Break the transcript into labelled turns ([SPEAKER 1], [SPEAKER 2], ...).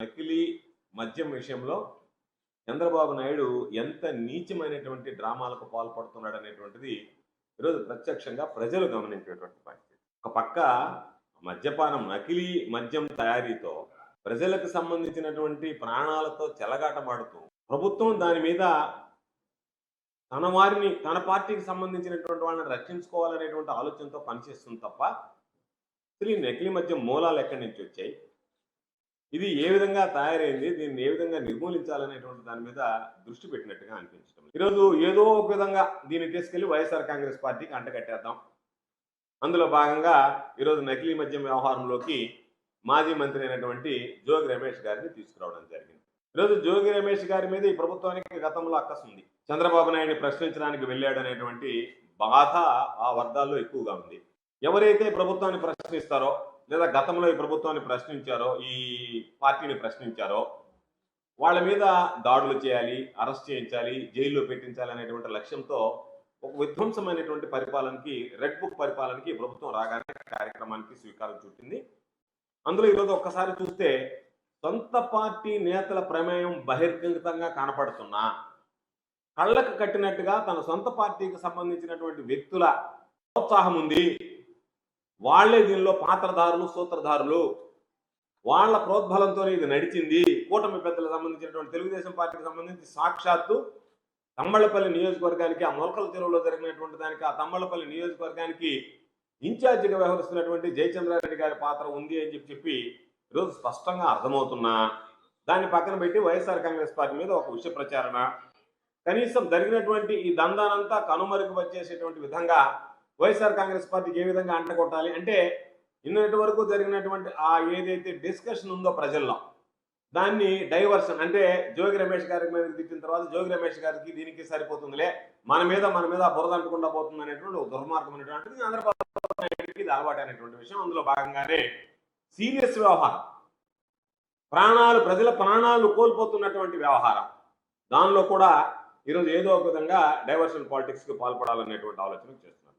[SPEAKER 1] నకిలీ మద్యం విషయంలో చంద్రబాబు నాయుడు ఎంత నీచమైనటువంటి డ్రామాలకు పాల్పడుతున్నాడు అనేటువంటిది ఈరోజు ప్రత్యక్షంగా ప్రజలు గమనించేటువంటి పరిస్థితి. ఒక పక్క మద్యపానం నకిలీ మద్యం తయారీతో ప్రజలకు సంబంధించినటువంటి ప్రాణాలతో చెలగాటమాడుతూ ప్రభుత్వం దాని మీద తన వారిని తన పార్టీకి సంబంధించినటువంటి వాళ్ళని రక్షించుకోవాలనేటువంటి ఆలోచనతో పనిచేస్తుంది తప్ప అసలు ఈ నకిలీ మద్యం మూలాలు ఎక్కడి నుంచి వచ్చాయి? ఇది ఏ విధంగా తయారైంది దీన్ని ఏ విధంగా నిర్మూలించాలనేటువంటి దాని మీద దృష్టి పెట్టినట్టుగా అనిపించడం. ఈరోజు ఏదో ఒక విధంగా దీన్ని తీసుకెళ్ళి వైఎస్ఆర్ కాంగ్రెస్ పార్టీకి అంటగట్టేద్దాం అందులో భాగంగా ఈరోజు నకిలీ మద్యం వ్యవహారంలోకి మాజీ మంత్రి అయినటువంటి జోగి రమేష్ గారిని తీసుకురావడం జరిగింది. ఈరోజు జోగి రమేష్ గారి మీద ఈ ప్రభుత్వానికి గతంలో అక్కసుంది చంద్రబాబు నాయుడిని ప్రశ్నించడానికి వెళ్ళాడు అనేటువంటి బాధ ఆ వర్గాల్లో ఎక్కువగా ఉంది. ఎవరైతే ప్రభుత్వాన్ని ప్రశ్నిస్తారో లేదా గతంలో ఈ ప్రభుత్వాన్ని ప్రశ్నించారో ఈ పార్టీని ప్రశ్నించారో వాళ్ళ మీద దాడులు చేయాలి అరెస్ట్ చేయించాలి జైల్లో పెట్టించాలి అనేటువంటి లక్ష్యంతో ఒక విధ్వంసమైనటువంటి పరిపాలనకి రెడ్ బుక్ పరిపాలనకి ప్రభుత్వం రాగానే కార్యక్రమానికి స్వీకారం చుట్టింది. అందులో ఈరోజు ఒక్కసారి చూస్తే సొంత పార్టీ నేతల ప్రమేయం బహిర్గతంగా కనపడుతున్నా. కళ్ళకు కట్టినట్టుగా తన సొంత పార్టీకి సంబంధించినటువంటి వ్యక్తుల ప్రోత్సాహం ఉంది. వాళ్ళే దీనిలో పాత్రధారులు సూత్రధారులు. వాళ్ళ ప్రోద్బలంతో ఇది నడిచింది. కూటమి పెద్దలకు సంబంధించినటువంటి తెలుగుదేశం పార్టీకి సంబంధించి సాక్షాత్తు తమ్మళ్ళపల్లి నియోజకవర్గానికి ఆ మొలకల చెరువులో జరిగినటువంటి దానికి ఆ తమ్మళ్ళపల్లి నియోజకవర్గానికి ఇన్ఛార్జిగా వ్యవహరిస్తున్నటువంటి జయచంద్రారెడ్డి గారి పాత్ర ఉంది అని చెప్పి చెప్పి ఈరోజు స్పష్టంగా అర్థమవుతున్నా. దాన్ని పక్కన పెట్టి వైఎస్ఆర్ కాంగ్రెస్ పార్టీ మీద ఒక విషయ ప్రచారణ. కనీసం జరిగినటువంటి ఈ దందానంతా కనుమరుగు వచ్చేసేటువంటి విధంగా వైఎస్ఆర్ కాంగ్రెస్ పార్టీకి ఏ విధంగా అంటగొట్టాలి అంటే ఇన్నటి వరకు జరిగినటువంటి ఆ ఏదైతే డిస్కషన్ ఉందో ప్రజల్లో దాన్ని డైవర్షన్ అంటే జోగి రమేష్ గారి మీద తిట్టిన తర్వాత జోగి రమేష్ గారికి దీనికి సరిపోతుందిలే మన మీద మన మీద బురద అంటకుండా పోతుంది అనేటువంటి దుర్మార్గం దుర్మార్గమైనటువంటిది చంద్రబాబు నాయుడికి ఇది అలవాటు అనేటువంటి విషయం అందులో భాగంగానే సీరియస్ వ్యవహారం. ప్రాణాలు ప్రజల ప్రాణాలు కోల్పోతున్నటువంటి వ్యవహారం. దానిలో కూడా ఈరోజు ఏదో ఒక విధంగా డైవర్షన్ పాలిటిక్స్కి పాల్పడాలనేటువంటి ఆలోచన చేస్తున్నారు